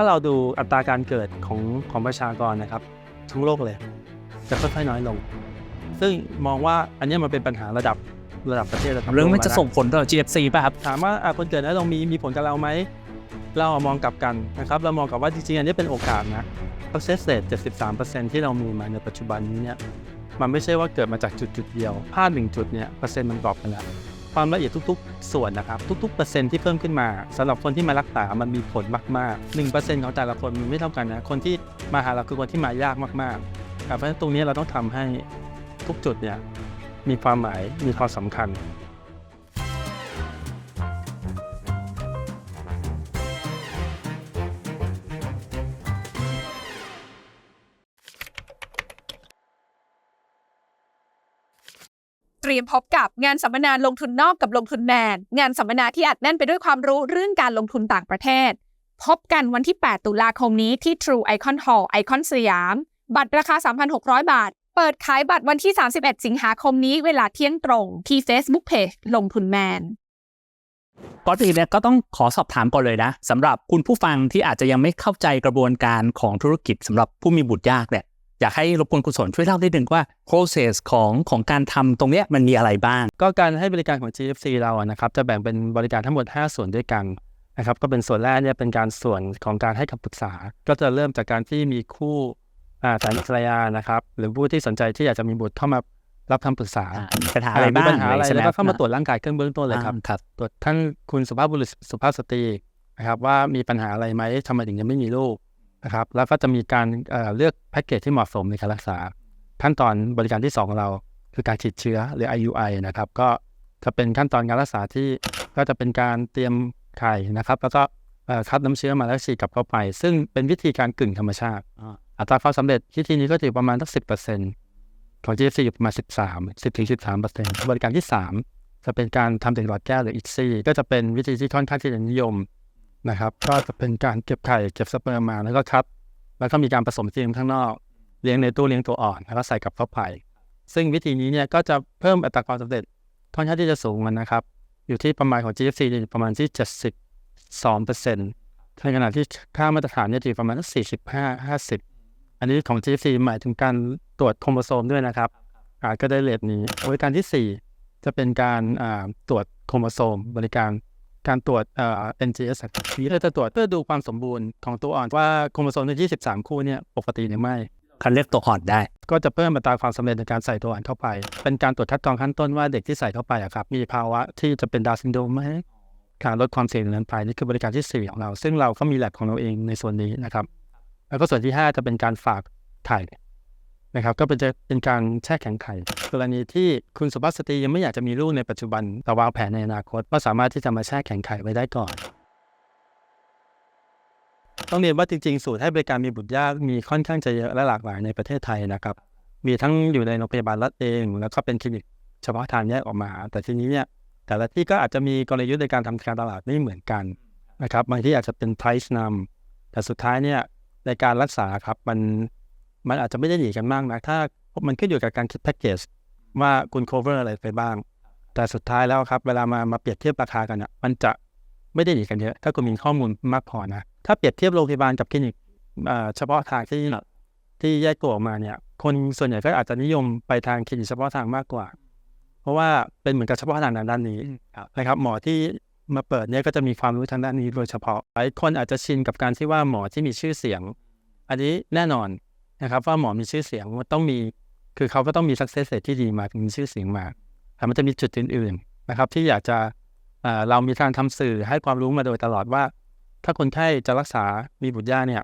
ถ้าเราดูอัตราการเกิดของของประชากรนะครับ ทั้งโลกเลย จะค่อยๆน้อยลง ซึ่งมองว่าอันเนี้ยมันเป็นปัญหาระดับระดับประเทศระดับเรื่องมันโลกจะแล้วส่งผลต่อ GFC ป่ะครับ ถามว่าอะคนเกิดน้อยลงมีมีผลกับเราไหม เรามองกลับกันนะครับ เรามองกับว่าจริงๆอันนี้เป็นโอกาสนะ success rate 73%ที่เรามีมาในปัจจุบันนี้เนี่ยมันไม่ใช่ว่าเกิดมาจากจุดจุดๆเดียวพลาดหนึ่งจุดเนี่ยเปอร์เซ็นต์มันดรอปไปแล้ว ความละเอียดทุกๆ ส่วนนะครับทุกๆเปอร์เซ็นต์ที่เพิ่มขึ้นมาสำหรับคนที่มารักษามันมีผลมากๆ1%ของแต่ละคนมันไม่เท่ากันนะคนที่มาหาเราคือคนที่มายากมากๆครับเพราะฉะนั้นตรงนี้เราต้องทำให้ทุกจุดเนี่ยมีความหมายมีความสำคัญ รียมพบกับงานสัมมนาลงทุนนอกกับลงทุนแมน งานสัมมนาที่อัดแน่นไปด้วยความรู้เรื่องการลงทุนต่างประเทศ พบกันวันที่ 8 ตุลาคมนี้ที่ True Icon Hall ไอคอนสยาม บัตรราคา 3,600 บาท เปิดขายบัตรวันที่ 31 สิงหาคมนี้เวลาเที่ยงตรงที่ Facebook Page ลงทุนแมนก่อนอื่นเนี่ยก็ต้องขอสอบถามก่อนเลยนะสำหรับคุณผู้ฟังที่อาจจะยังไม่เข้าใจกระบวนการของธุรกิจสำหรับผู้มีบุตรยากเนี่ย อยากให้รบกวนคุณสนช่วยเล่าได้หนึ่งว่า process ของของการทำตรงเนี้ยมันมีอะไรบ้าง ก็การให้บริการของ GFC เราอะนะครับจะแบ่งเป็นบริการทั้งหมด 5 ส่วนด้วยกันนะครับก็เป็นส่วนแรกเนี่ยเป็นการส่วนของการให้คำปรึกษา ก็จะเริ่มจากการที่มีคู่อ่าสามีภรรยานะครับหรือผู้ที่สนใจที่อยากจะมีบุตรเข้ามารับคำปรึกษาปัญหาอะไรมีบ้างปัญหาอะไรใช่หแล้วก็เข้ามาตรวจร่างกายเครื่องเบื้องต้นเลยครับอ่าครับตรวจท่านคุณสุภาพบุรุษสุภาพสตรีนะครับว่ามีปัญหาอะไรไหมทำไมถึงยังไม่มีลูก นะครับ แล้วก็จะมีการเอ่อเลือกแพ็กเกจที่เหมาะสมในการรักษา ขั้นตอนบริการที่ 2 ของเราคือการฉีดเชื้อหรือ IUI นะครับ ก็จะเป็นขั้นตอนการรักษาที่ก็จะเป็นการเตรียมไข่นะครับ แล้วก็คัดน้ำเชื้อมาแล้วฉีดกลับเข้าไป ซึ่งเป็นวิธีการกึ่งธรรมชาติ อัตราความสำเร็จที่ทีนี้ก็จะอยู่ประมาณสักสิของ GFC อยู่ประมาณ13 10ถึง13บริการที่3จะเป็นการทำเด็กหลอดแก้วหรือ ICSI ก็จะเป็นวิธีที่ค่อนข้างที่จะนิยม นะครับ ก็จะเป็นการเก็บไข่เก็บสเปิร์มมาแล้วก็คัดแล้วก็มีการผสมจีนข้างนอก เลี้ยงในตู้เลี้ยงตัวอ่อน แล้วก็ใส่กลับเข้าไป ซึ่งวิธีนี้เนี่ยก็จะเพิ่มอัตราความสำเร็จค่อนข้างที่จะสูงมันนะครับ อยู่ที่ประมาณของ GFC อยู่ประมาณที่ 72เปอร์เซ็นต์ในขณะที่ค่ามาตรฐานเนี่ยอยู่ประมาณสัก45 50 อันนี้ของ GFC หมายถึงการตรวจโครโมโซมด้วยนะครับอ่าก็ได้เลทนี้บริการที่ 4 จะเป็นการตรวจโครโมโซมบริการ การตรวจเอ่อ NGS ครับนี้เราจะตรวจเพื่อดูความสมบูรณ์ของตัวอ่อนว่าโครโมโซมใน23 คู่เนี่ยปกติหรือไม่ คันเรียกตัวหอดได้ ก็จะเพิ่มอัตราความสำเร็จในการใส่ตัวอ่อนเข้าไป เป็นการตรวจคัดกรองขั้นต้นว่าเด็กที่ใส่เข้าไปอะครับมีภาวะที่จะเป็นดาวน์ซินโดรมไหมการลดความเสี่ยงนั้นไปนี่คือบริการที่ 4 ของเรา ซึ่งเราก็มีแลบของเราเองในส่วนนี้นะครับ แล้วก็ส่วนที่ 5 จะเป็นการฝากไข่ นะครับก็เป็นจะเป็นการแช่แข็งไข่กรณีที่คุณสุภาพสตรียังไม่อยากจะมีลูกในปัจจุบันแต่วางแผนในอนาคต ก็สามารถที่จะมาแช่แข็งไข่ไว้ได้ก่อน ต้องเรียนว่าจริงๆ สูตรให้บริการมีบุตรยากมีค่อนข้างจะเยอะและหลากหลายในประเทศไทยนะครับ มีทั้งอยู่ในโรงพยาบาลรัฐเอง แล้วก็เป็นคลินิกเฉพาะทางแยกออกมา แต่ทีนี้เนี่ยแต่ละที่ก็อาจจะมีกลยุทธ์ในการทำการตลาดไม่เหมือนกันนะครับบางที่อาจจะเป็น price นำแต่สุดท้ายเนี่ยในการรักษาครับมัน มันอาจจะไม่ได้หนีกันมากนะถ้ามันขึ้นอยู่กับการคิดแพ็กเกจว่าคุณ cover อะไรไปบ้าง แต่สุดท้ายแล้วครับ เวลามามาเปรียบเทียบราคากันอะมันจะไม่ได้หนีกันเยอะ ถ้าคุณมีข้อมูลมากพอนะ ถ้าเปรียบเทียบโรงพยาบาลกับคลินิกเอ่อเฉพาะทางที่ที่แยกตัวออกมาเนี่ย คนส่วนใหญ่ก็อาจจะนิยมไปทางคลินิกเฉพาะทางมากกว่า เพราะว่าเป็นเหมือนกับเฉพาะทางด้านนี้นะครับ หมอที่มาเปิดเนี่ยก็จะมีความรู้ทางด้านนี้โดยเฉพาะหลายคนอาจจะชินกับการที่ว่าหมอที่มีชื่อเสียง อันนี้แน่นอน นะครับว่าหมอมีชื่อเสียงมันต้องมีคือเขาก็ต้องมี success rate ที่ดีมาถึงมีชื่อเสียงมาแต่มันจะมีจุดอื่นๆนะครับ ที่อยากจะเออเรามีการทำสื่อให้ความรู้มาโดยตลอดว่า ถ้าคนไข้จะรักษามีบุตรยากเนี่ย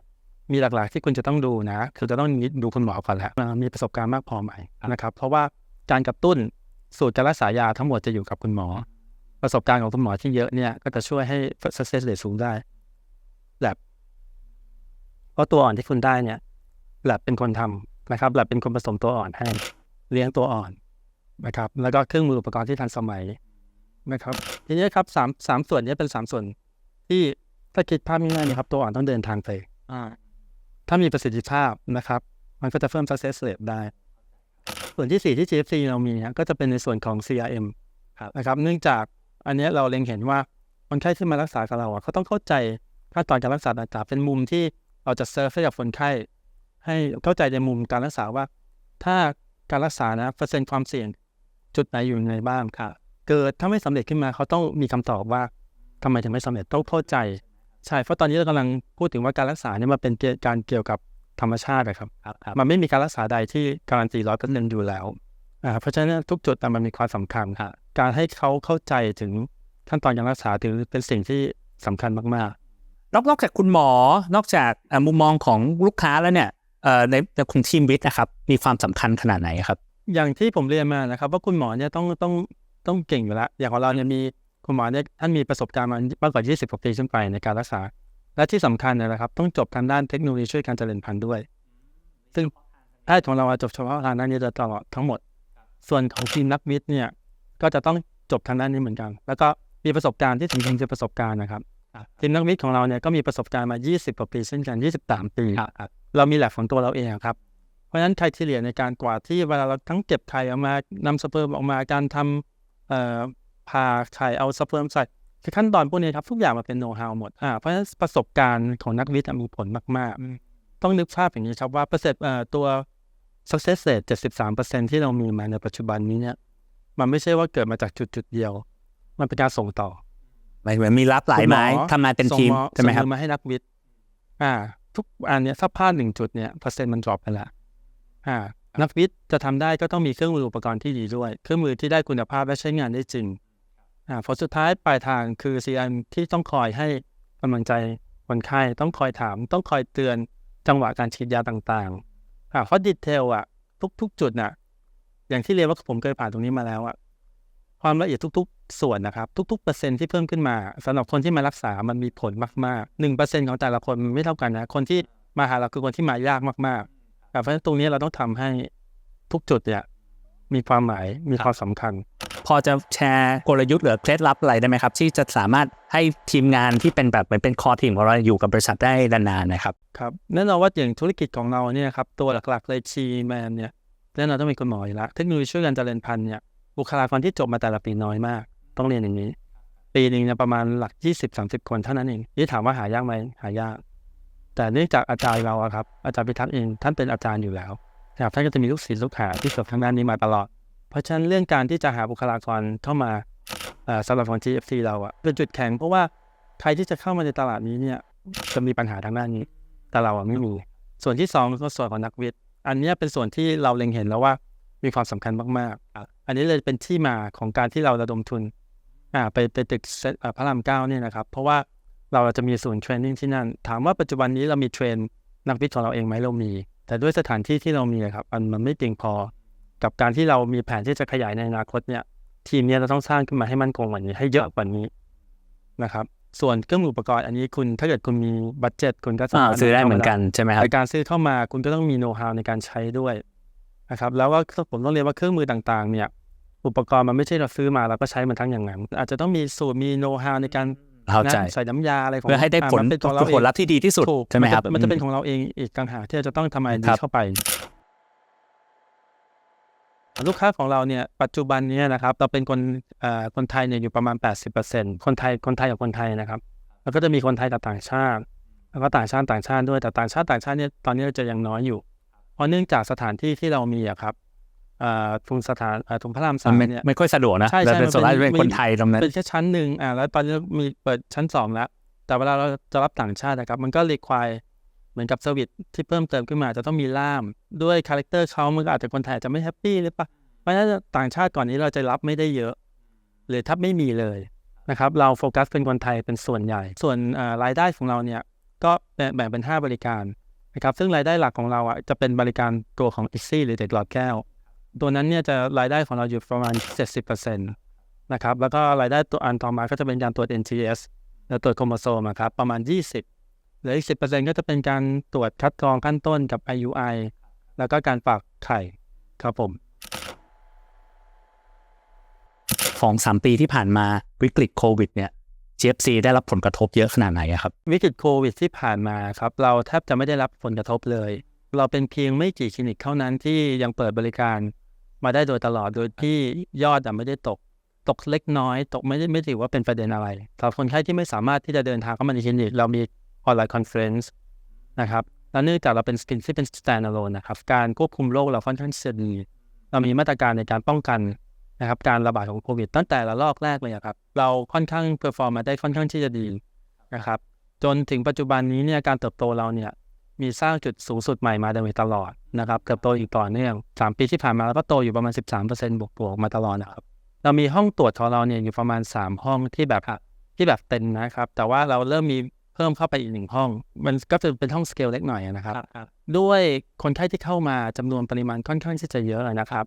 มีหลักๆที่คุณจะต้องดูนะ คือจะต้องดูคุณหมอก่อนแหละว่ามีประสบการณ์มากพอไหมนะครับ เพราะว่าการกระตุ้นสูตรการรักษายาทั้งหมดจะอยู่กับคุณหมอ ประสบการณ์ของคุณหมอที่เยอะเนี่ยก็จะช่วยให้ success rate สูงได้แลบเพราะตัวอ่อนที่คุณได้เนี่ย แลบเป็นคนทำนะครับแลบเป็นคนผสมตัวอ่อนให้เลี้ยงตัวอ่อนนะครับ แล้วก็เครื่องมืออุปกรณ์ที่ทันสมัยนะครับทีนี้ครับสามสามส่วนนี้เป็นสามส่วน ที่ถ้าคิดภาพง่ายๆนะครับตัวอ่อนต้องเดินทางไปถ้ามีประสิทธิภาพนะครับ มันก็จะเพิ่ม success rate ได้ ส่วนที่ 4 ที่ GFC เรามีนะก็จะเป็นในส่วนของ CRM นะครับ เนื่องจากอันเนี้ยเราเล็งเห็นว่าคนไข้ที่มารักษากับเราอะเขาต้องเข้าใจขั้นตอนการรักษาต่างๆเป็นมุมที่เราจะเซิร์ฟให้กับคนไข้ ให้เข้าใจในมุมการรักษาว่า ถ้าการรักษานะเปอร์เซ็นต์ความเสี่ยงจุดไหนอยู่ในบ้างค่ะ เกิดถ้าไม่สำเร็จขึ้นมาเขาต้องมีคำตอบว่าทำไมถึงไม่สำเร็จต้องเข้าใจใช่เพราะตอนนี้เรากำลังพูดถึงว่าการรักษาเนี่ยมันเป็นการเกี่ยวกับธรรมชาติอะครับ มันไม่มีการรักษาใดที่การันตีร้อยเปอร์เซ็นต์อยู่แล้วเพราะฉะนั้นทุกจุดมันมีความสำคัญค่ะการให้เขาเข้าใจถึงขั้นตอนการรักษาถือเป็นสิ่งที่สำคัญมากนอกนอกจากคุณหมอ นอกจากมุมมองของลูกค้าแล้วเนี่ย ในในของทีมวิทย์นะครับ มีความสำคัญขนาดไหนครับๆอย่างที่ผมเรียนมานะครับ ว่าคุณหมอเนี่ยต้องต้องต้องเก่งอยู่แล้ว อย่างของเราเนี่ยมีคุณหมอเนี่ยท่านมีประสบการณ์มามากกว่า 20กว่าปีขึ้นไปในการรักษา และที่สำคัญเนยนะครับ ต้องจบทางด้านเทคโนโลยีช่วยการเจริญพันธุ์ด้วย ซึ่งแพทย์ของเราอะจบเฉพาะทางด้านนี้โดยตลอดทั้งหมด ส่วนของทีมนักวิทย์เนี่ยก็จะต้องจบทางด้านนี้เหมือนกัน แล้วก็มีประสบการณ์ที่ถึงจริงคือประสบการณ์นะครับทีมนักวิทย์ของเราเนี่ยก็มีประสบการณ์มา 20กว่าปีเช่นกัน 23 ปี เรามีแลบของตัวเราเองครับ เพราะฉะนั้นไครทีเรียในการกว่าที่เวลาเราทั้งเก็บไข่ออกมานำสเปิร์มออกมาการทำเอ่อผ่าไข่เอาสเปิร์มใส่คือขั้นตอนพวกนี้ครับทุกอย่างมันเป็นโน้ตฮาวหมดอ่าเพราะฉะนั้นประสบการณ์ของนักวิทย์อะมีผลมากๆ ต้องนึกภาพอย่างนี้ครับว่าเปอร์เซ็นต์เอ่อตัว success rate 73%ที่เรามีมาในปัจจุบันนี้เนี่ยมันไม่ใช่ว่าเกิดมาจากจุดจุดๆเดียว มันเป็นการส่งต่อหมายถึงมีรับหลายไม้คุณหมอทำงานเป็นทีมส่งใช่ไหมครับส่งอมาให้นักวิทย์อ่า ทุกอันเนี้ยถ้าพลาดหนึ่งจุดเนี่ยเปอร์เซ็นต์มันดรอปไปละอ่านักวิทย์จะทำได้ก็ต้องมีเครื่องมืออุปกรณ์ที่ดีด้วย เครื่องมือที่ได้คุณภาพและใช้งานได้จริงอ่าผลสุดท้ายปลายทางคือ CM ที่ต้องคอยให้กำลังใจคนไข้ต้องคอยถาม ต้องคอยเตือนจังหวะการฉีดยาต่างๆอ่าเพราะดีเทลอะทุก ๆ จุดน่ะอย่างที่เรียนว่าผมเคยผ่านตรงนี้มาแล้วอะความละเอียดทุกๆ ส่วนนะครับ ทุก ๆ เปอร์เซ็นต์ที่เพิ่มขึ้นมาสำหรับคนที่มารักษามันมีผลมากๆหนึ่งเปอร์เซ็นต์ของแต่ละคนมันไม่เท่ากันนะ คนที่มาหาเราคือคนที่มายากมากๆแต่เพราะฉะนั้นตรงนี้เราต้องทำให้ทุกจุดเนี่ยมีความหมายมีความสำคัญ พอจะแชร์กลยุทธ์หรือเคล็ดลับอะไรได้ไหมครับ ที่จะสามารถให้ทีมงานที่เป็นแบบเหมือนเป็นคอทีมของเราอยู่กับบริษัทได้นานๆนะครับครับแน่นอนว่าอย่างธุรกิจของเราเนี่ยครับตัวหลักๆเลยชีแมนเนี่ยแน่นอนต้องมีคุณหมออยู่แล้วเทคโนโลยีช่วยกันเจริญพันธุ์เนี่ยบุคลากรที่จบมาแต่ละปีน้อยมาก ต้องเรียนอย่างนี้ ปีหนึ่งเนี่ยประมาณหลัก20-30คนเท่านั้นเองนี่ถามว่าหายากไหมหายาก แต่เนื่องจากอาจารย์เราอะครับ อาจารย์พิทักษ์เองท่านเป็นอาจารย์อยู่แล้วนะครับท่านก็จะมีลูกศิษย์ลูกหาที่จบทางด้านนี้มาตลอด เพราะฉะนั้นเรื่องการที่จะหาบุคลากรเข้ามาสำหรับของ GFC เราอะเป็นจุดแข็งเพราะว่าใครที่จะเข้ามาในตลาดนี้เนี่ยจะมีปัญหาทางด้านนี้ แต่เราอะไม่มี ส่วนที่สองก็ส่วนของนักวิทย์ อันนี้เป็นส่วนที่เราเล็งเห็นแล้วว่ามีความสำคัญมากๆ อันนี้เลยเป็นที่มาของการที่เราระดมทุน อ่าไปไปตึกเซ็ตอ่าพระรามเก้าเนี่ยนะครับ เพราะว่าเราจะมีศูนย์เทรนนิ่งที่นั่น ถามว่าปัจจุบันนี้เรามีเทรนนักวิทย์ของเราเองไหมเรามี แต่ด้วยสถานที่ที่เรามีอะครับมันมันไม่เพียงพอกับการที่เรามีแผนที่จะขยายในอนาคตเนี่ย ทีมเนี้ยเราต้องสร้างขึ้นมาให้มั่นคงกว่านี้ให้เยอะกว่านี้นะครับส่วนเครื่องมืออุปกรณ์อันนี้คุณถ้าเกิดคุณมีบัตเจ็ตคุณก็สาอ่ามารถซื้อได้เหมือนกันใช่ไหมครับในการซื้อเข้ามาคุณก็ต้องมีโน้ตฮาวในการใช้ด้วยนะครับแล้วว่าผมต้องเรียนว่าเครื่องมือต่างๆ เนี่ย อุปกรณ์มันไม่ใช่เราซื้อมาแล้วก็ใช้มันทั้งอย่างนั้น อาจจะต้องมีสูตรมีโน้ตฮาวในการเข้าใจนะใส่น้ำยาอะไรของเพื่อให้ได้ผลามันเป็นของเราเอผงลลัพธ์ที่ดีที่สุดถูกใช่ไหมครับนจะมันจะเป็นของเราเองอีกต่างหากที่เราจะต้องทำอะไรคนี้รับเข้าไป ลูกค้าของเราเนี่ยปัจจุบันเนี้นะครับ เราเป็นคนเอ่อคนไทยเนี่ยอยู่ประมาณ 80%คนไทยคนไทยกับคนไทยนะครับ แล้วก็จะมีคนไทยกับต่างชาติ แล้วก็ต่างชาติต่างชาติด้วยแต่ต่างชาติต่างชาติเนี่ยตอนนี้เราจะยังน้อยอยู่ เพราะเนื่องจากสถานที่ที่เรามีอะครับเอ่อ ทุนสถานเอ่อทุนพระรามสามไม่เนี่ยไม่ค่อยสะดวกนะใช่ใช่แล้วเป็นมันส่วนใหญ่เป็นเป็นคนไทยตรงนั้นเป็นแค่ชั้นหนึ่งอ่าแล้วตอนนี้มีเปิดชั้นสองแล้ว แต่เวลาเราจะรับต่างชาตินะครับ มันก็รีควายเหมือนกับเซอร์วิสที่เพิ่มเติมขึ้นมาจะต้องมีล่าม ด้วยคาแรคเตอร์เขามันก็อาจจะคนไทยอาจจะไม่แฮปปี้หรือเปล่าเพราะฉะนั้นต่างชาติก่อนนี้เราจะรับไม่ได้เยอะหรือถ้าไม่มีเลยนะครับ เราโฟกัสเป็นคนไทยเป็นส่วนใหญ่ ส่วนอ่ารายได้ของเราเนี่ยก็แบ่งแบ่งเป็น 5 บริการนะครับซึ่งรายได้หลักของเราอะจะเป็นบริการตัวของ i x i หรือเด็กหลอดแก้ว ตัวนั้นเนี่ยจะรายได้ของเราอยู่ประมาณ 70%นะครับแล้วก็รายได้ตัวอันต่อมาก็จะเป็นการตรวจ NGS และตรวจโครโมโซมอะครับประมาณ 20เหลืออีก 10%ก็จะเป็นการตรวจคัดกรองขั้นต้นกับ IUI แล้วก็การฝากไข่ครับผมของสามปีที่ผ่านมาวิกฤตโควิดเนี่ย GFC ได้รับผลกระทบเยอะขนาดไหนอะครับ วิกฤตโควิดที่ผ่านมาครับ เราแทบจะไม่ได้รับผลกระทบเลย เราเป็นเพียงไม่กี่คลินิกเท่านั้นที่ยังเปิดบริการ มาได้โดยตลอดโดยที่ยอดอะไม่ได้ตกตกเล็กน้อย ตกไม่ได้ไม่ถือว่าเป็นประเด็นอะไรสำหรับคนไข้ที่ไม่สามารถที่จะเดินทางเข้ามาในคลินิกเรามีออนไลน์คอนเฟรนซ์นะครับแล้วเนื่องจากเราเป็นสกินที่เป็น standalone นะครับการควบคุมโรคเราค่อนข้างจะดีเรามีมาตรการในการป้องกันนะครับการระบาดของโควิด ตั้งแต่ระลอกแรกเลยครับ เราค่อนข้างเพอร์ฟอร์มมาได้ค่อนข้างที่จะดีนะครับจนถึงปัจจุบันนี้เนี่ยการเติบโตเราเนี่ย มีสร้างจุดสูงสุดใหม่มาโดยตลอดนะครับเติบโตอีกต่อเนื่องสามปีที่ผ่านมาเราก็โตอยู่ประมาณ 13%บวกบวกๆมาตลอดนะครับเรามีห้องตรวจของเราเนี่ยอยู่ประมาณ 3 ห้องที่แบบที่แบบเต็มนะครับ แต่ว่าเราเริ่มมีเพิ่มเข้าไปอีกหนึ่งห้อง มันก็จะเป็นห้องสเกลเล็กหน่อยนะครับ ด้วยคนไข้ที่เข้ามาจำนวนปริมาณค่อนข้างที่จะเยอะเลยนะครับ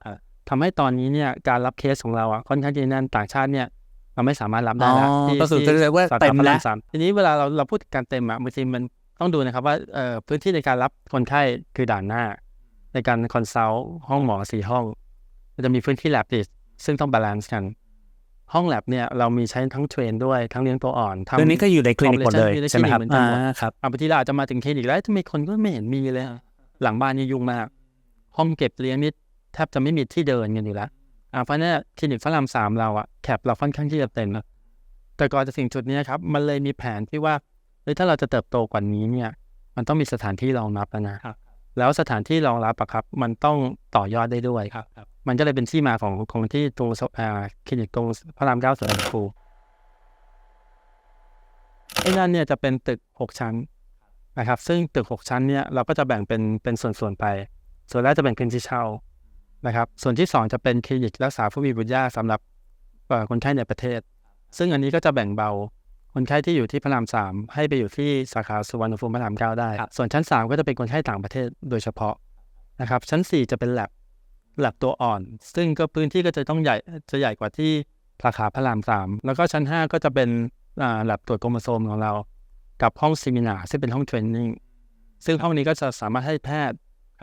ทำให้ตอนนี้เนี่ยการรับเคสของเราอะค่อนข้างที่จะแน่นต่างชาติเนี่ยเราไม่สามารถรับได้แล้วอ๋อที่ก็คือที่เรียกว่าสขเต็มพระแล้ราวสามทีนี้เวลาเราเราพูดการเต็มอะบางทีมัน ต้องดูนะครับว่าเอ่อพื้นที่ในการรับคนไข้คือด่านหน้า ในการคอนซัลท์ห้องหมอสี่ห้องมันจะมีพื้นที่แลบอีกซึ่งต้องบาลานซ์กัน ห้องแลบเนี่ยเรามีใช้ทั้งเทรนด้วยทั้งเลี้ยงตัวอ่อนทำเรื่องนี้ก็อยู่ในคลินิกหมดเลยอยู่ในคลินิกใช่ไหมครับเหมือนกันหมดอ่าครับอะบางทีเราอาจจะมาถึงคลินิกแล้วทำไมคนก็ไม่เห็นมีเลยอะหลังบ้านนี่ยุ่งมากห้องเก็บเลี้ยงนี่แทบจะไม่มีที่เดินกันอยู่แล้วอะเพราะฉะนั้นคลินิกพระรามสามเราอะแคปเราค่อนข้างที่จะเต็มนะแต่ก่อนจะถึงจุดเนี้ยครับมันเลยมีแผนที่ว่า เฮ้ยถ้าเราจะเติบโตกว่านี้เนี่ย มันต้องมีสถานที่รองรับแล้วนะแล้วสถานที่รองรับอะครับ มันต้องต่อยอดได้ด้วยครับ มันก็เลยเป็นที่มาของของที่ตรงอ่าคลินิกตรงพระรามเก้าสวนภูไอ้นั่นเนี่ยจะเป็นตึกหกชั้นนะครับ ซึ่งตึก6ชั้นเนี่ยเราก็จะแบ่งเป็นเป็นส่วนๆไป ส่วนแรกจะเป็นพื้นที่เช่านะครับ ส่วนที่2จะเป็นคลินิกรักษาผู้มีบุตรยากสำหรับเอ่อคนไข้ในประเทศ ซึ่งอันนี้ก็จะแบ่งเบา คนไข้ที่อยู่ที่พระรามสามให้ไปอยู่ที่สาขาสุวรรณภูมิพระรามเก้าได้ ส่วนชั้น3ก็จะเป็นคนไข้ต่างประเทศโดยเฉพาะนะครับ ชั้น4จะเป็นแลบแลบตัวอ่อน ซึ่งก็พื้นที่ก็จะต้องใหญ่จะใหญ่กว่าที่สาขาพระรามสามแล้วก็ชั้น5ก็จะเป็นอ่าแลบตรวจโครโมโซมของเรา กับห้องซีมินาร์ซึ่งเป็นห้องเทรนนิ่งซึ่งห้องนี้ก็จะสามารถให้แพทย์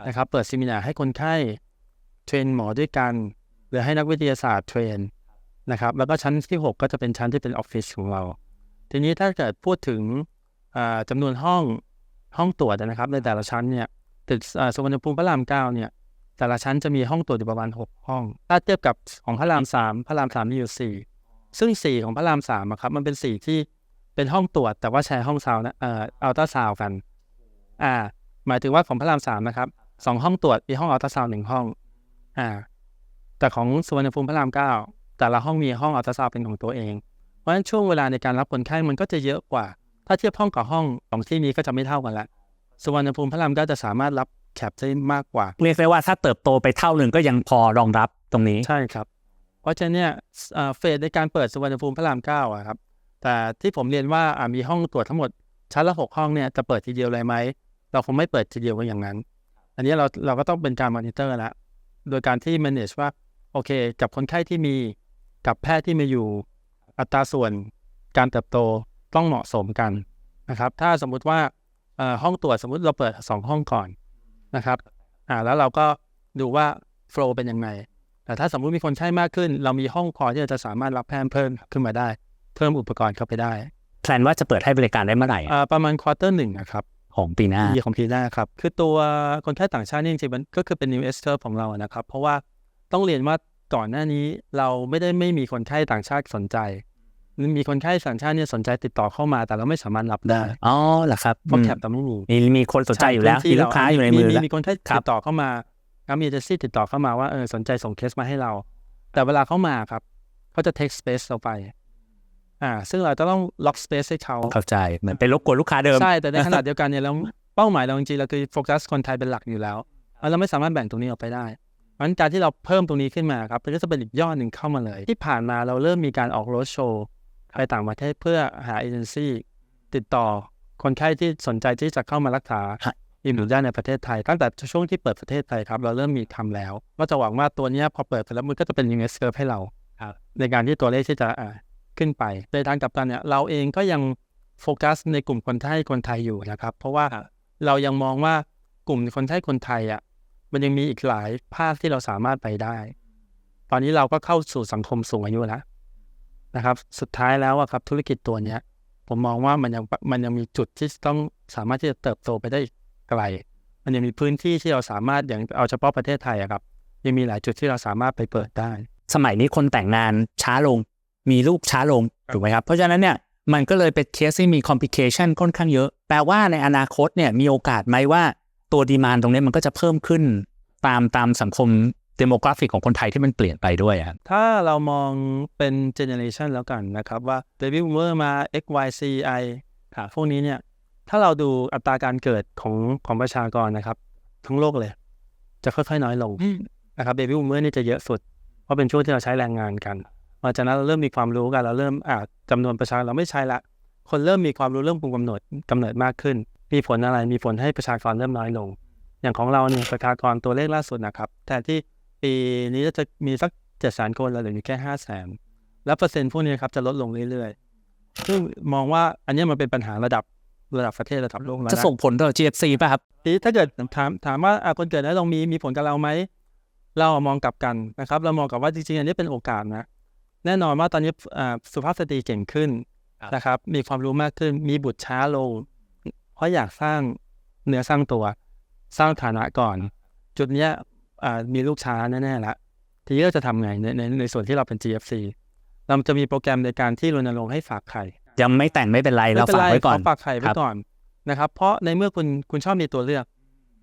นะครับเปิดซีมินาร์ให้คนไข้เทรนหมอด้วยกัน หรือให้นักวิทยาศาสตร์เทรนนะครับแล้วก็ชั้นที่ 6 ก็จะเป็นชั้นที่เป็นออฟฟิศของเรา ทีนี้ถ้าเกิดพูดถึงอ่าจำนวนห้องห้องตรวจนะครับ ในแต่ละชั้นเนี่ยตึกสุวรรณภูมิพระรามเก้าเนี่ยแต่ละชั้นจะมีห้องตรวจอยู่ประมาณ 6 ห้อง ถ้าเทียบกับของพระรามสามพระรามสามมีอยู่สี่ซึ่งสี่ของพระรามสามอะครับมันเป็นสี่ที่เป็นห้องตรวจ แต่ว่าแชร์ห้องซาวนะเอ่ออัลตราซาวกันอ่าหมายถึงว่าของพระรามสามนะครับสองห้องตรวจมีห้องอัลตราซาวน์หนึ่งห้องอ่าแต่ของสุวรรณภูมิพระรามเก้าแต่ละห้องมีห้องอัลตราซาวน์เป็นของตัวเอง เพราะฉะนั้นช่วงเวลาในการรับคนไข้มันก็จะเยอะกว่า ถ้าเทียบห้องกับห้องสองที่นี้ก็จะไม่เท่ากันละสุวรรณภูมิพระรามเก้าจะสามารถรับแคปได้มากกว่า เรียกได้ว่าถ้าเติบโตไปเท่าหนึ่งก็ยังพอรองรับตรงนี้ใช่ครับ เพราะฉะนั้นเนี่ยเอ่อเฟสในการเปิดสุวรรณภูมิพระรามเก้าอะครับแต่ที่ผมเรียนว่าอ่ามีห้องตรวจทั้งหมดชั้นละหกห้องเนี่ยจะเปิดทีเดียวเลยไหมเราคงไม่เปิดทีเดียวกันอย่างนั้น อันนี้เราเราก็ต้องเป็นการมอนิเตอร์แล้วโดยการที่ manage ว่าโอเค กับคนไข้ที่มีกับแพทย์ที่มาอยู่ อัตราส่วนการเติบโตต้องเหมาะสมกันนะครับ ถ้าสมมุติว่าเอ่อห้องตรวจสมมุติเราเปิดสองห้องก่อนนะครับอ่าแล้วเราก็ดูว่าโฟล์เป็นยังไงแต่ถ้าสมมุติมีคนไข้มากขึ้น เรามีห้องพอที่จะสามารถรับแพทย์เพิ่มขึ้นมาได้ เพิ่มอุปกรณ์เข้าไปได้แพลนว่าจะเปิดให้บริการได้เมื่อไหร่อะอ่าประมาณควอเตอร์หนึ่งนะครับของปีหน้าปีของปีหน้าครับ คือตัวคนไข้ต่างชาตินี่จริงๆมันก็คือเป็น new S curve ของเราอะนะครับ เพราะว่าต้องเรียนว่า ก่อนหน้านี้เราไม่ได้ไม่มีคนไข้ต่างชาติสนใจ มีคนไข้ต่างชาติเนี่ยสนใจติดต่อเข้ามา แต่เราไม่สามารถรับได้ อ๋อเหรอครับเพราะอืมแคปเราไม่มีมีมีคนสนใจอยู่แล้วพื้มีที่ลูกค้าอยู่ในมีมือแล้วมีคนไข้ครับติดต่อเข้ามาครับมีเอเจนซี่ติดต่อเข้ามาว่าเออสนใจส่งเคสมาให้เรา แต่เวลาเข้ามาครับเขาจะ take space เราไปอ่า ซึ่งเราจะต้อง lock space ให้เขาเข้าใจเหมือนเป็นรบกวนลูกค้าเดิม ใช่ แต่ในขณะเดียวกันเนี่ยเราเป้าหมายเราจริงๆเราคือโฟกัสคนไทยเป็นหลักอยู่แล้วแล้วเราไม่สามารถแบ่งตรงนี้ออกไปได้ เพราะฉะนั้นการที่เราเพิ่มตรงนี้ขึ้นมาครับมันก็จะเป็นอีกยอดหนึ่งเข้ามาเลย ที่ผ่านมาเราเริ่มมีการออกโรดโชว์ไปต่างประเทศเพื่อหาเอเจนซี่ติดต่อคนไข้ที่สนใจที่จะเข้ามารักษาฮะอิมมูนได้ในประเทศไทย ตั้งแต่ช่วงที่เปิดประเทศไทยครับ เราเริ่มมีทำแล้ว ก็จะหวังว่าตัวเนี้ยพอเปิดไปแล้วมันก็จะเป็นยูเนสเกิร์ให้เรา ในการที่ตัวเลขที่จะอ่าขึ้นไป ในทางกลับกันเนี่ยเราเองก็ยังโฟกัสในกลุ่มคนไทยคนไทยอยู่นะครับ เพราะว่าเรายังมองว่ากลุ่มคนไทยคนไทยอะ มันยังมีอีกหลายภาคที่เราสามารถไปได้ ตอนนี้เราก็เข้าสู่สังคมสูงอายุแล้วนะครับ สุดท้ายแล้วอะครับธุรกิจตัวเนี้ย ผมมองว่ามันยังมันยังมีจุดที่ต้องสามารถที่จะเติบโตไปได้อีกไกล มันยังมีพื้นที่ที่เราสามารถอย่างเอาเฉพาะประเทศไทยอะครับ ยังมีหลายจุดที่เราสามารถไปเปิดได้ สมัยนี้คนแต่งงานช้าลง มีลูกช้าลงถูกไหมครับ เพราะฉะนั้นเนี่ยมันก็เลยเป็นเคสที่มีคอมพลิเคชันค่อนข้างเยอะ แปลว่าในอนาคตเนี่ยมีโอกาสไหมว่า ตัวดีมานตรงนี้มันก็จะเพิ่มขึ้นตามตามสังคมเดโมกราฟิกของคนไทยที่มันเปลี่ยนไปด้วยอะครับถ้าเรามองเป็นเจเนอเรชันแล้วกันนะครับว่า Baby Boomer มา X Y C I ค่ะพวกนี้เนี่ย ถ้าเราดูอัตราการเกิดของของประชากรนะครับ ทั้งโลกเลย จะค่อยๆน้อยลงนะครับ Baby Boomer นี่จะเยอะสุด เพราะเป็นช่วงที่เราใช้แรงงานกันหลังจากนั้นเราเริ่มมีความรู้กันเราเริ่มอ่าจำนวนประชากรเราไม่ใช่ละ คนเริ่มมีความรู้เริ่มคุมกำหนดกำเนิดมากขึ้น มีผลอะไรมีผลให้ประชากรเริ่มน้อยลง อย่างของเราเนี่ยประชากรตัวเลขล่าสุดนะครับแต่ที่ปีนี้จะมีสักเจ็ดแสนคนเราเหลืออยู่แค่ห้าแสนแล้วเปอร์เซ็นต์พวกนี้ครับจะลดลงเรื่อยๆซึ่งมองว่าอันเนี้ยมันเป็นปัญหาระดับระดับประเทศระดับโลกแล้วจะนะส่งผลต่อ GFC ป่ะครับทีนี้ถ้าเกิดถามถามว่าอะคนเกิดน้อยลงมีมีผลกับเราไหมเรามองกลับกันนะครับ เรามองกลับว่าจริงๆ อันนี้เป็นโอกาสนะ แน่นอนว่าตอนนี้อ่าสุภาพสตรีเก่งขึ้นครับนะครับ มีความรู้มากขึ้น มีบุตรช้าลง เพราะอยากสร้างเนื้อสร้างตัว สร้างฐานะก่อน จุดเนี้ยอ่ามีลูกช้าแน่ๆละทีนี้เราจะทำไงในในในส่วนที่เราเป็น GFC เราจะมีโปรแกรมในการที่รณรงค์ให้ฝากไข่ยังไม่แต่งไม่เป็นไรเราไม่ป็นฝากไรไว้ก่อนขฝากไข่ไว้ครับก่อนนะครับ เพราะในเมื่อคุณคุณชอบมีตัวเลือก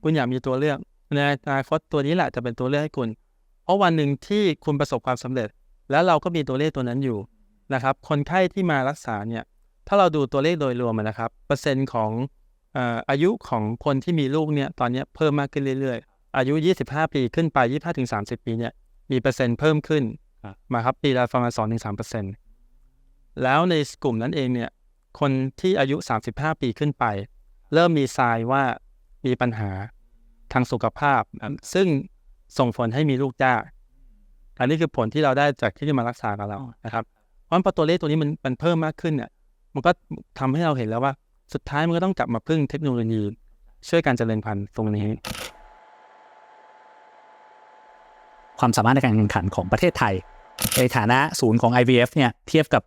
คุณอยากมีตัวเลือกในอนาคตตัวนี้แหละจะเป็นตัวเลือกให้คุณ เพราะวันหนึ่งที่คุณประสบความสำเร็จ แล้วเราก็มีตัวเลขตัวนั้นอยู่นะครับ คนไข้ที่มารักษาเนี่ย ถ้าเราดูตัวเลขโดยรวมอะนะครับ เปอร์เซ็นต์ของเอ่ออายุของคนที่มีลูกเนี่ยตอนเนี้ยเพิ่มมากขึ้นเรื่อยๆ อายุ 25 ปีขึ้นไป 25-30 ปีเนี่ยมีเปอร์เซ็นต์เพิ่มขึ้นครับมาครับปีละประมาณ2-3%เปอร์เซ็นต์แล้วในกลุ่มนั้นเองเนี่ยคนที่อายุ 35 ปีขึ้นไป เริ่มมีทรายว่ามีปัญหาทางสุขภาพ ซึ่งส่งผลให้มีลูกยากอันนี้คือผลที่เราได้จากที่มารักษากับเรานะครับเพราะฉะนั้นพอตัวเลขตัวนี้มันมันเพิ่มมากขึ้นเนี่ยมันก็ทำให้เราเห็นแล้วว่า สุดท้ายมันก็ต้องกลับมาพึ่งเทคโนโลยีช่วยการเจริญพันธุ์ตรงนี้ ความสามารถในการแข่งขันของประเทศไทย ในฐานะศูนย์ของ IVF เนี่ยเทียบกับ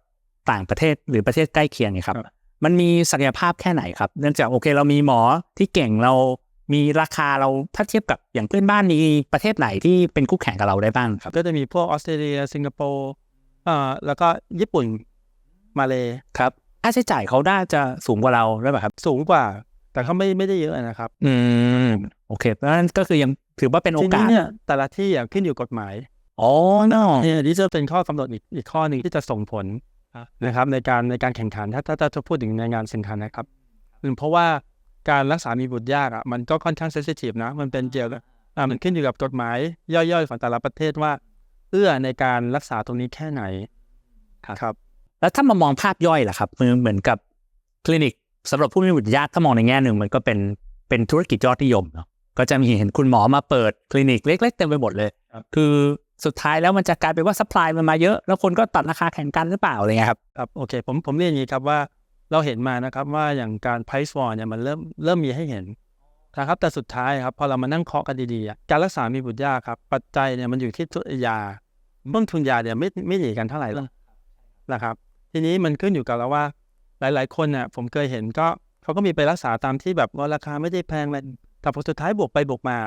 ต่างประเทศหรือประเทศใกล้เคียงเนี่ยครับครับ มันมีศักยภาพแค่ไหนครับ เนื่องจากโอเคเรามีหมอที่เก่งเรามีราคาเราถ้าเทียบกับอย่างเพื่อนบ้านมีประเทศไหนที่เป็นคู่แข่งกับเราได้บ้างครับ ก็จะมีพวกออสเตรเลียสิงคโปร์อ่าแล้วก็ญี่ปุ่นมาเลครับค่าใช้จ่ายเขาน่าจะสูงกว่าเราด้วยป่ะครับ สูงกว่า แต่เขาไม่ไม่ได้เยอะนะครับ อืมโอเคเพราะฉะนั้นก็คือยังถือว่าเป็นโอทีกานี้สเนี่ยแต่ละที่อะขึ้นอยู่กฎหมายอ๋อเนาะเนี่ยนี่จะเป็นข้อกำหนดอีกอีกข้อหนึ่งที่จะส่งผลนะครับในการในการแข่งขันถ้าถ้าถ้าจะพูดถึงในงานแข่งขันนะครับอืมเพราะว่าการรักษามีบุตรยากอะมันก็ค่อนข้างเซนซิทีฟนะ มันเป็นเกี่ยวกับอ่ามันขึ้นอยู่กับกฎหมายย่อยๆของแต่ละประเทศว่า เอื้อในการรักษาตรงนี้แค่ไหนครับ แล้วถ้ามามองภาพย่อยล่ะครับเหมือนเหมือนกับคลินิกสำหรับผู้มีบุตรยากถ้ามองในแง่หนึ่งมันก็เป็นเป็นธุรกิจยอดนิยมเนาะก็จะมีเห็นคุณหมอมาเปิดคลินิกเล็ก ๆ เต็มไปหมดเลยครับคือสุดท้ายแล้วมันจะกลายเป็นว่าซัพพลายมันมาเยอะแล้วคนก็ตัดราคาแข่งกันหรือเปล่าอะไรเงี้ยครับครับโอเคผมผมเรียนอย่างนี้ครับว่าเราเห็นมานะครับว่าอย่างการ price war เนี่ยมันเริ่มเริ่มมีให้เห็นนะครับแต่สุดท้ายครับพอเรามานั่งเคาะกันดีๆอะการรักษามีบุตรยากครับปัจจัยเนี่ยมันอยู่ที่ตัวยาต้นทุนยาเนี่ยไม่ไม่หนีกันเท่าไหร่หรอกนะครับ ทีนี้มันขึ้นอยู่กับเราว่า หลาย ๆ คนเนี่ยผมเคยเห็นก็เขาก็มีไปรักษาตามที่แบบว่าราคาไม่ได้แพงเลยแต่พอสุดท้ายบวกไปบวกมา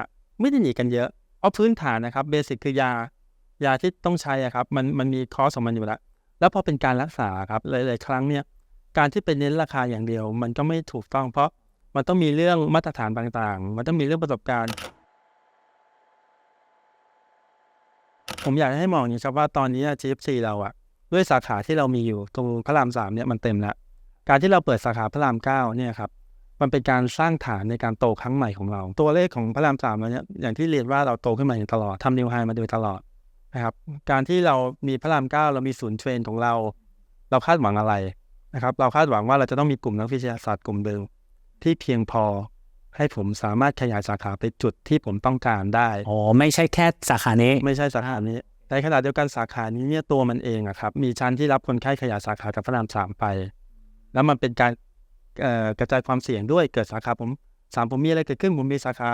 ไม่ได้หนีกันเยอะเพราะพื้นฐานนะครับเบสิกคือยายาที่ต้องใช้อะครับมันมันมีคอสของมันอยู่แล้ว แล้วพอเป็นการรักษาครับหลาย ๆ ครั้งเนี่ยการที่ไปเน้นราคาอย่างเดียว มันก็ไม่ถูกต้อง เพราะมันต้องมีเรื่องมาตรฐานต่างๆ มันต้องมีเรื่องประสบการณ์ ผมอยากให้มองอย่างนี้ครับว่าตอนนี้ GFC เราอะ ด้วยสาขาที่เรามีอยู่ตรงพระรามสามเนี่ยมันเต็มแล้ว การที่เราเปิดสาขาพระรามเก้าเนี่ยครับมันเป็นการสร้างฐานในการโตครั้งใหม่ของเรา ตัวเลขของพระรามสามเราเนี่ยอย่างที่เรียนว่าเราโตขึ้นมาอย่างตลอดทำนิวไฮมาโดยตลอดนะครับการที่เรามีพระรามเก้าเรามีศูนย์เทรนของเรา เราคาดหวังอะไรนะครับ เราคาดหวังว่าเราจะต้องมีกลุ่มนักวิทยาศาสตร์กลุ่มเดิมที่เพียงพอให้ผมสามารถขยายสาขาไปจุดที่ผมต้องการได้ อ๋อ ไม่ใช่แค่สาขานี้ ไม่ใช่สาขานี้ ในขณะเดียวกันสาขานี้เนี่ยตัวมันเองอะครับมีชั้นที่รับคนไข้ขยายสาขาจากพระรามสามไป แล้วมันเป็นการกระจายความเสี่ยงด้วยเกิดสาขาผมสามผมมีอะไรเกิดขึ้นผมมีสาขา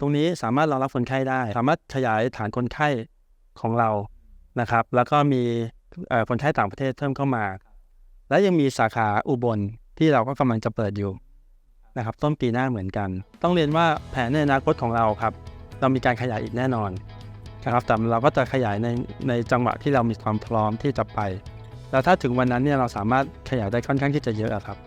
ตรงนี้สามารถรองรับคนไข้ได้ สามารถขยายฐานคนไข้ของเรานะครับ แล้วก็มีคนไข้ต่างประเทศเพิ่มเข้ามา และยังมีสาขาอุบลที่เราก็กำลังจะเปิดอยู่นะครับต้นปีหน้าเหมือนกัน ต้องเรียนว่าแผนในอนาคตของเราครับ เรามีการขยายอีกแน่นอน นะครับแต่เราก็จะขยายในในจังหวะที่เรามีความพร้อมที่จะไป แล้วถ้าถึงวันนั้นเนี่ยเราสามารถขยายได้ค่อนข้างที่จะเยอะอะครับ